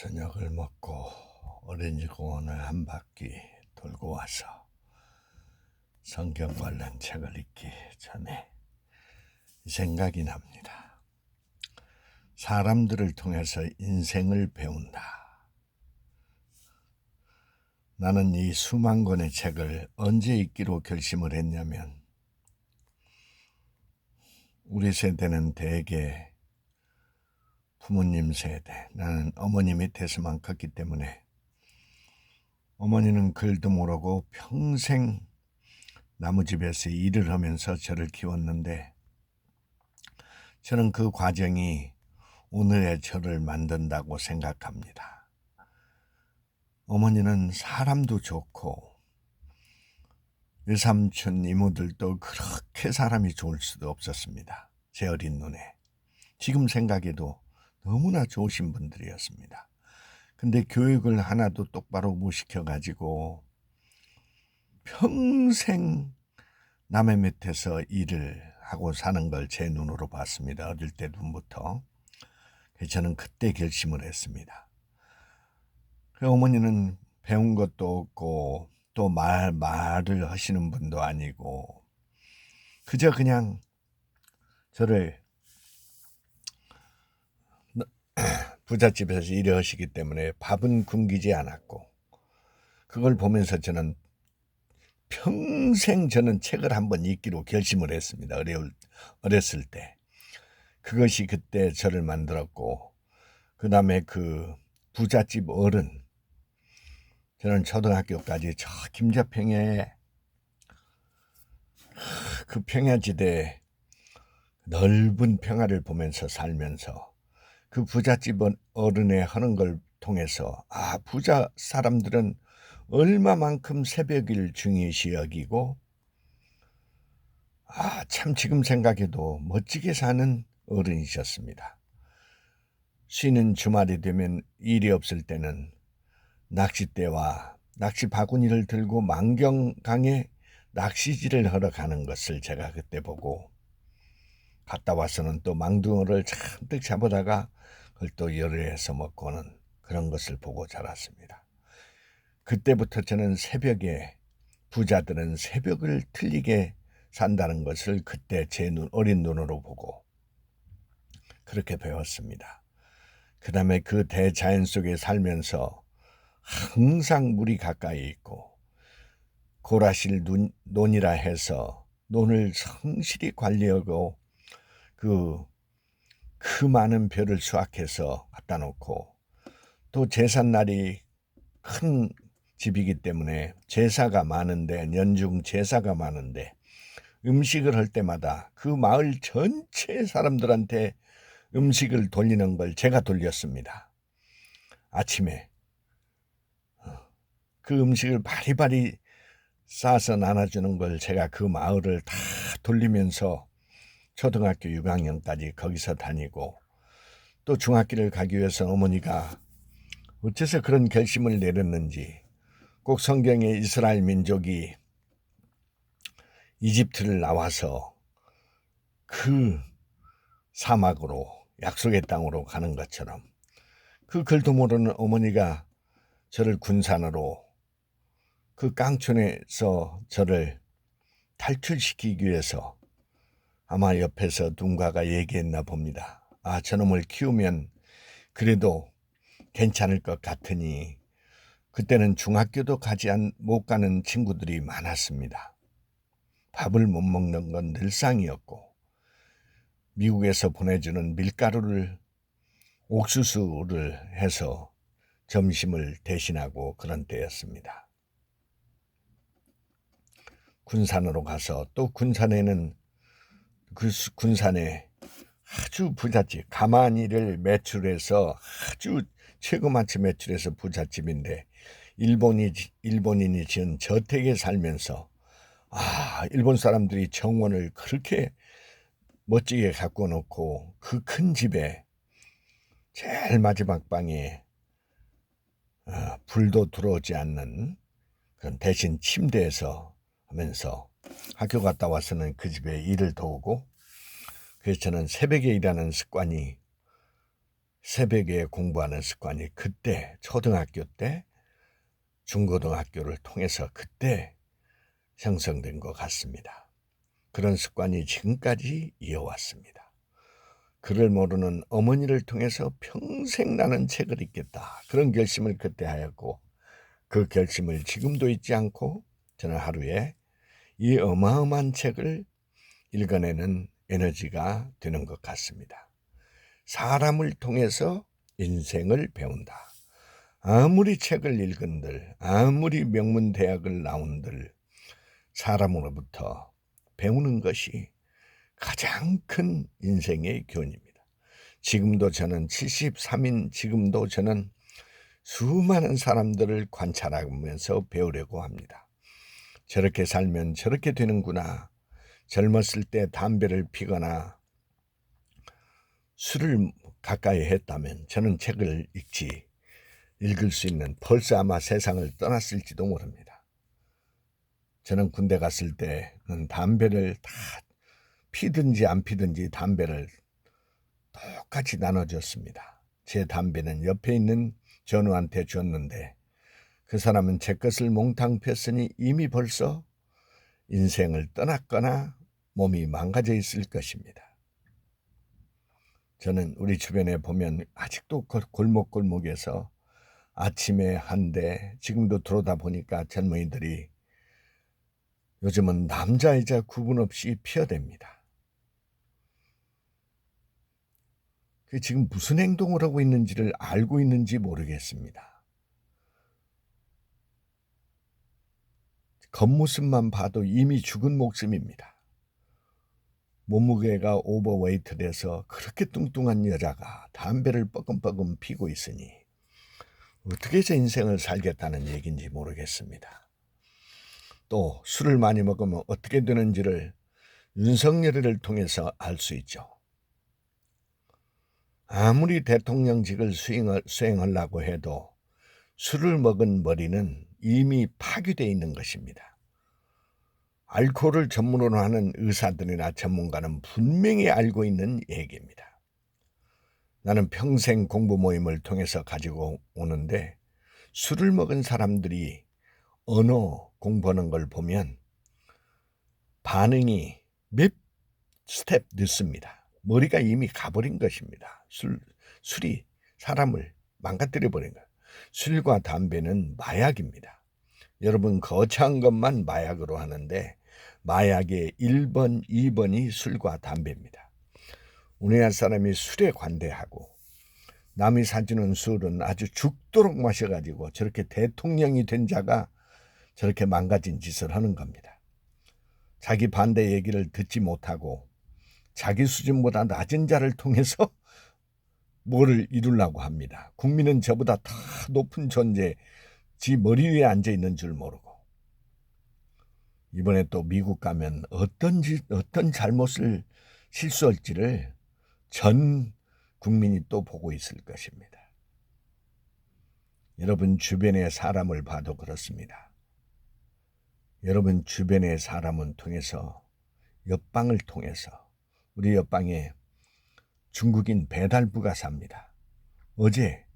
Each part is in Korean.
저녁을 먹고 어린이 공원을 한 바퀴 돌고 와서 성경 관련 책을 읽기 전에 이 생각이 납니다. 사람들을 통해서 인생을 배운다. 나는 이 수만 권의 책을 언제 읽기로 결심을 했냐면 우리 세대는 대개 부모님 세대, 나는 어머니 밑에서만 컸기 때문에 어머니는 글도 모르고 평생 나무집에서 일을 하면서 저를 키웠는데 저는 그 과정이 오늘의 저를 만든다고 생각합니다. 어머니는 사람도 좋고 외삼촌 이모들도 그렇게 사람이 좋을 수도 없었습니다. 제 어린 눈에. 지금 생각해도 너무나 좋으신 분들이었습니다. 근데 교육을 하나도 똑바로 못 시켜가지고 평생 남의 밑에서 일을 하고 사는 걸 제 눈으로 봤습니다. 어릴 때부터. 그래서 저는 그때 결심을 했습니다. 그 어머니는 배운 것도 없고 또 말, 말을 하시는 분도 아니고 그저 그냥 저를 부잣집에서 일을 하시기 때문에 밥은 굶기지 않았고 그걸 보면서 저는 평생 저는 책을 한번 읽기로 결심을 했습니다. 어려울, 어렸을 때. 그것이 그때 저를 만들었고 그 다음에 그 부잣집 어른 저는 초등학교까지 저 김자평에 그 평야지대 넓은 평야를 보면서 살면서 그 부잣집 어른의 하는 걸 통해서 아 부자 사람들은 얼마만큼 새벽을 중요시 여기고 아 참 지금 생각해도 멋지게 사는 어른이셨습니다. 쉬는 주말이 되면 일이 없을 때는 낚싯대와 낚시 바구니를 들고 만경강에 낚시질을 하러 가는 것을 제가 그때 보고 갔다 와서는 또 망둥어를 잔뜩 잡아다가 그걸 또 열애해서 먹고는 그런 것을 보고 자랐습니다. 그때부터 저는 새벽에 부자들은 새벽을 틀리게 산다는 것을 그때 제 눈, 어린 눈으로 보고 그렇게 배웠습니다. 그 다음에 그 대자연 속에 살면서 항상 물이 가까이 있고 고라실 눈, 논이라 해서 논을 성실히 관리하고 그, 그 많은 별을 수확해서 갖다 놓고 또 제삿날이 큰 집이기 때문에 제사가 많은데 연중 제사가 많은데 음식을 할 때마다 그 마을 전체 사람들한테 음식을 돌리는 걸 제가 돌렸습니다. 아침에 그 음식을 바리바리 싸서 나눠주는 걸 제가 그 마을을 다 돌리면서 초등학교 6학년까지 거기서 다니고 또 중학교를 가기 위해서 어머니가 어째서 그런 결심을 내렸는지 꼭 성경에 이스라엘 민족이 이집트를 나와서 그 사막으로 약속의 땅으로 가는 것처럼 그 글도 모르는 어머니가 저를 군산으로 그 깡촌에서 저를 탈출시키기 위해서 아마 옆에서 누군가가 얘기했나 봅니다. 아, 저놈을 키우면 그래도 괜찮을 것 같으니 그때는 중학교도 가지 않, 못 가는 친구들이 많았습니다. 밥을 못 먹는 건 늘상이었고 미국에서 보내주는 밀가루를 옥수수를 해서 점심을 대신하고 그런 때였습니다. 군산으로 가서 또 군산에는 그 군산에 아주 부잣집 가마니를 매출해서 아주 최고만치 매출해서 부잣집인데 일본이 일본인이 지은 저택에 살면서 아 일본 사람들이 정원을 그렇게 멋지게 갖고 놓고 그 큰 집에 제일 마지막 방에 어, 불도 들어오지 않는 그런 대신 침대에서 하면서 학교 갔다 와서는 그 집에 일을 도우고 그래서 저는 새벽에 일하는 습관이 새벽에 공부하는 습관이 그때 초등학교 때 중고등학교를 통해서 그때 형성된 것 같습니다. 그런 습관이 지금까지 이어왔습니다. 그를 모르는 어머니를 통해서 평생 나는 책을 읽겠다. 그런 결심을 그때 하였고 그 결심을 지금도 잊지 않고 저는 하루에 이 어마어마한 책을 읽어내는 에너지가 되는 것 같습니다. 사람을 통해서 인생을 배운다. 아무리 책을 읽은들, 아무리 명문 대학을 나온들, 사람으로부터 배우는 것이 가장 큰 인생의 교훈입니다. 지금도 저는 73인 지금도 저는 수많은 사람들을 관찰하면서 배우려고 합니다. 저렇게 살면 저렇게 되는구나. 젊었을 때 담배를 피거나 술을 가까이 했다면 저는 책을 읽지 읽을 수 있는 벌써 아마 세상을 떠났을지도 모릅니다. 저는 군대 갔을 때는 담배를 다 피든지 안 피든지 담배를 똑같이 나눠줬습니다. 제 담배는 옆에 있는 전우한테 줬는데 그 사람은 제 것을 몽탕 폈으니 이미 벌써 인생을 떠났거나 몸이 망가져 있을 것입니다. 저는 우리 주변에 보면 아직도 골목골목에서 아침에 한 대 지금도 들어다 보니까 젊은이들이 요즘은 남자 여자 구분 없이 피어댑니다. 그 지금 무슨 행동을 하고 있는지를 알고 있는지 모르겠습니다. 겉모습만 봐도 이미 죽은 목숨입니다. 몸무게가 오버웨이트 돼서 그렇게 뚱뚱한 여자가 담배를 뻐끔뻐끔 피고 있으니 어떻게 제 인생을 살겠다는 얘기인지 모르겠습니다. 또 술을 많이 먹으면 어떻게 되는지를 윤석열을 통해서 알 수 있죠. 아무리 대통령직을 수행을, 수행하려고 해도 술을 먹은 머리는 이미 파괴되어 있는 것입니다. 알코올을 전문으로 하는 의사들이나 전문가는 분명히 알고 있는 얘기입니다. 나는 평생 공부 모임을 통해서 가지고 오는데 술을 먹은 사람들이 언어 공부하는 걸 보면 반응이 몇 스텝 늦습니다. 머리가 이미 가버린 것입니다. 술, 술이 사람을 망가뜨려 버린 것. 술과 담배는 마약입니다. 여러분 거창한 것만 마약으로 하는데 마약의 1번, 2번이 술과 담배입니다. 우리나라 사람이 술에 관대하고 남이 사주는 술은 아주 죽도록 마셔가지고 저렇게 대통령이 된 자가 저렇게 망가진 짓을 하는 겁니다. 자기 반대 얘기를 듣지 못하고 자기 수준보다 낮은 자를 통해서 뭐를 이루려고 합니다. 국민은 저보다 더 높은 존재, 지 머리 위에 앉아 있는 줄 모르고. 이번에 또 미국 가면 어떤 지, 어떤 잘못을 실수할지를 전 국민이 또 보고 있을 것입니다. 여러분 주변의 사람을 봐도 그렇습니다. 여러분 주변의 사람은 통해서 옆방을 통해서 우리 옆방에 중국인 배달부가 삽니다. 어제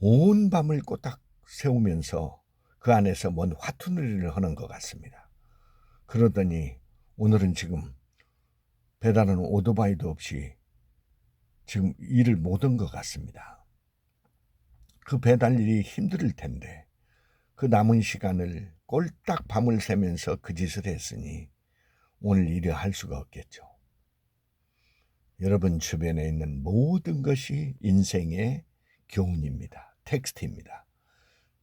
온 밤을 꼬딱 세우면서 그 안에서 뭔 화투놀이를 하는 것 같습니다. 그러더니 오늘은 지금 배달하는 오토바이도 없이 지금 일을 못 한 것 같습니다. 그 배달 일이 힘들 텐데 그 남은 시간을 꼴딱 밤을 새면서 그 짓을 했으니 오늘 일을 할 수가 없겠죠. 여러분 주변에 있는 모든 것이 인생의 교훈입니다. 텍스트입니다.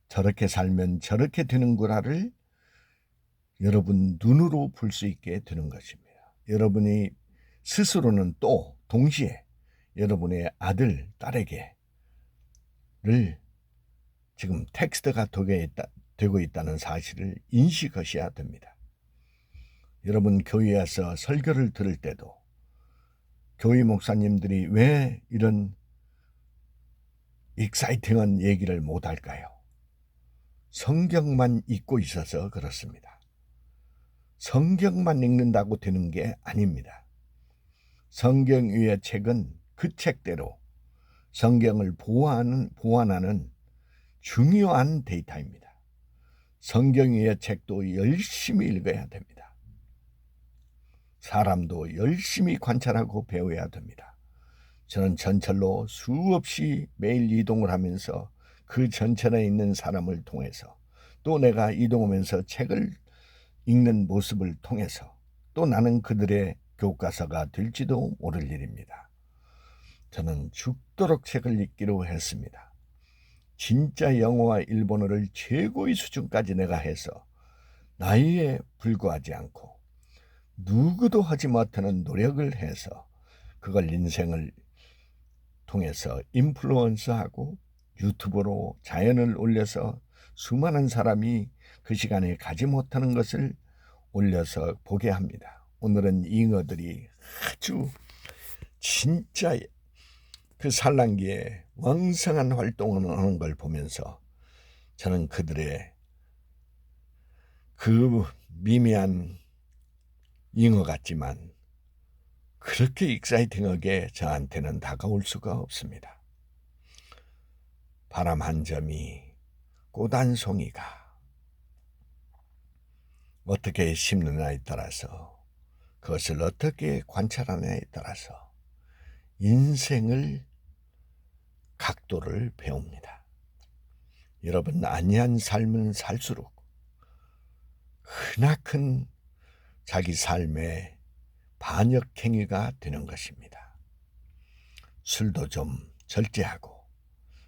저렇게 살면 저렇게 되는구나를 여러분 눈으로 볼 수 있게 되는 것입니다. 여러분이 스스로는 또 동시에 여러분의 아들, 딸에게를 지금 텍스트가 되고 있다는 사실을 인식하셔야 됩니다. 여러분 교회에서 설교를 들을 때도 교회 목사님들이 왜 이런 익사이팅한 얘기를 못할까요? 성경만 읽고 있어서 그렇습니다. 성경만 읽는다고 되는 게 아닙니다. 성경 위의 책은 그 책대로 성경을 보완하는, 보완하는 중요한 데이터입니다. 성경의 책도 열심히 읽어야 됩니다. 사람도 열심히 관찰하고 배워야 됩니다. 저는 전철로 수없이 매일 이동을 하면서 그 전철에 있는 사람을 통해서 또 내가 이동하면서 책을 읽는 모습을 통해서 또 나는 그들의 교과서가 될지도 모를 일입니다. 저는 죽도록 책을 읽기로 했습니다. 진짜 영어와 일본어를 최고의 수준까지 내가 해서 나이에 불구하지 않고 누구도 하지 못하는 노력을 해서 그걸 인생을 통해서 인플루언서하고 유튜브로 자연을 올려서 수많은 사람이 그 시간에 가지 못하는 것을 올려서 보게 합니다. 오늘은 잉어들이 아주 진짜 그 산란기에 왕성한 활동을 하는 걸 보면서 저는 그들의 그 미미한 잉어 같지만 그렇게 익사이팅하게 저한테는 다가올 수가 없습니다. 바람 한 점이 꽃 한 송이가 어떻게 심느냐에 따라서 그것을 어떻게 관찰하느냐에 따라서 인생을 각도를 배웁니다. 여러분 안이한 삶은 살수록 크나큰 자기 삶의 반역 행위가 되는 것입니다. 술도 좀 절제하고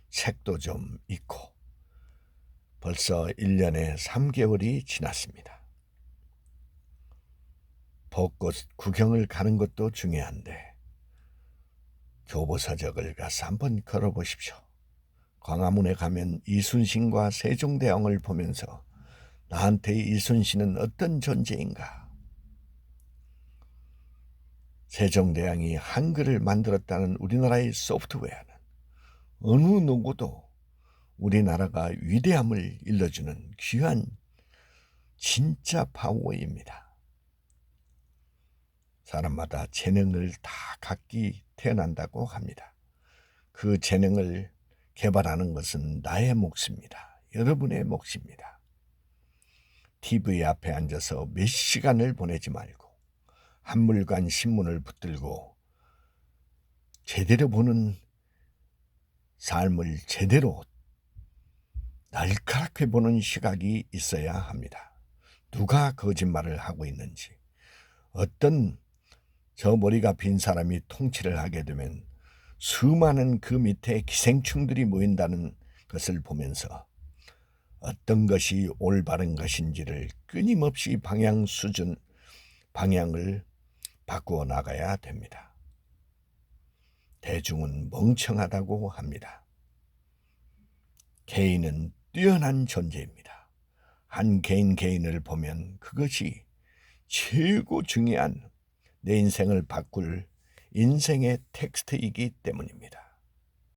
책도 좀 읽고 벌써 1년에 3개월이 지났습니다. 벚꽃 구경을 가는 것도 중요한데 교보서적을 가서 한번 걸어보십시오. 광화문에 가면 이순신과 세종대왕을 보면서 나한테 이순신은 어떤 존재인가? 세종대왕이 한글을 만들었다는 우리나라의 소프트웨어는 어느 누구도 우리나라가 위대함을 일러주는 귀한 진짜 파워입니다. 사람마다 재능을 다 갖기 태어난다고 합니다. 그 재능을 개발하는 것은 나의 몫입니다. 여러분의 몫입니다. TV 앞에 앉아서 몇 시간을 보내지 말고 한물간 신문을 붙들고 제대로 보는 삶을 제대로 날카롭게 보는 시각이 있어야 합니다. 누가 거짓말을 하고 있는지, 어떤 저 머리가 빈 사람이 통치를 하게 되면 수많은 그 밑에 기생충들이 모인다는 것을 보면서 어떤 것이 올바른 것인지를 끊임없이 방향 수준, 방향을 바꾸어 나가야 됩니다. 대중은 멍청하다고 합니다. 개인은 뛰어난 존재입니다. 한 개인 개인을 보면 그것이 최고 중요한 내 인생을 바꿀 인생의 텍스트이기 때문입니다.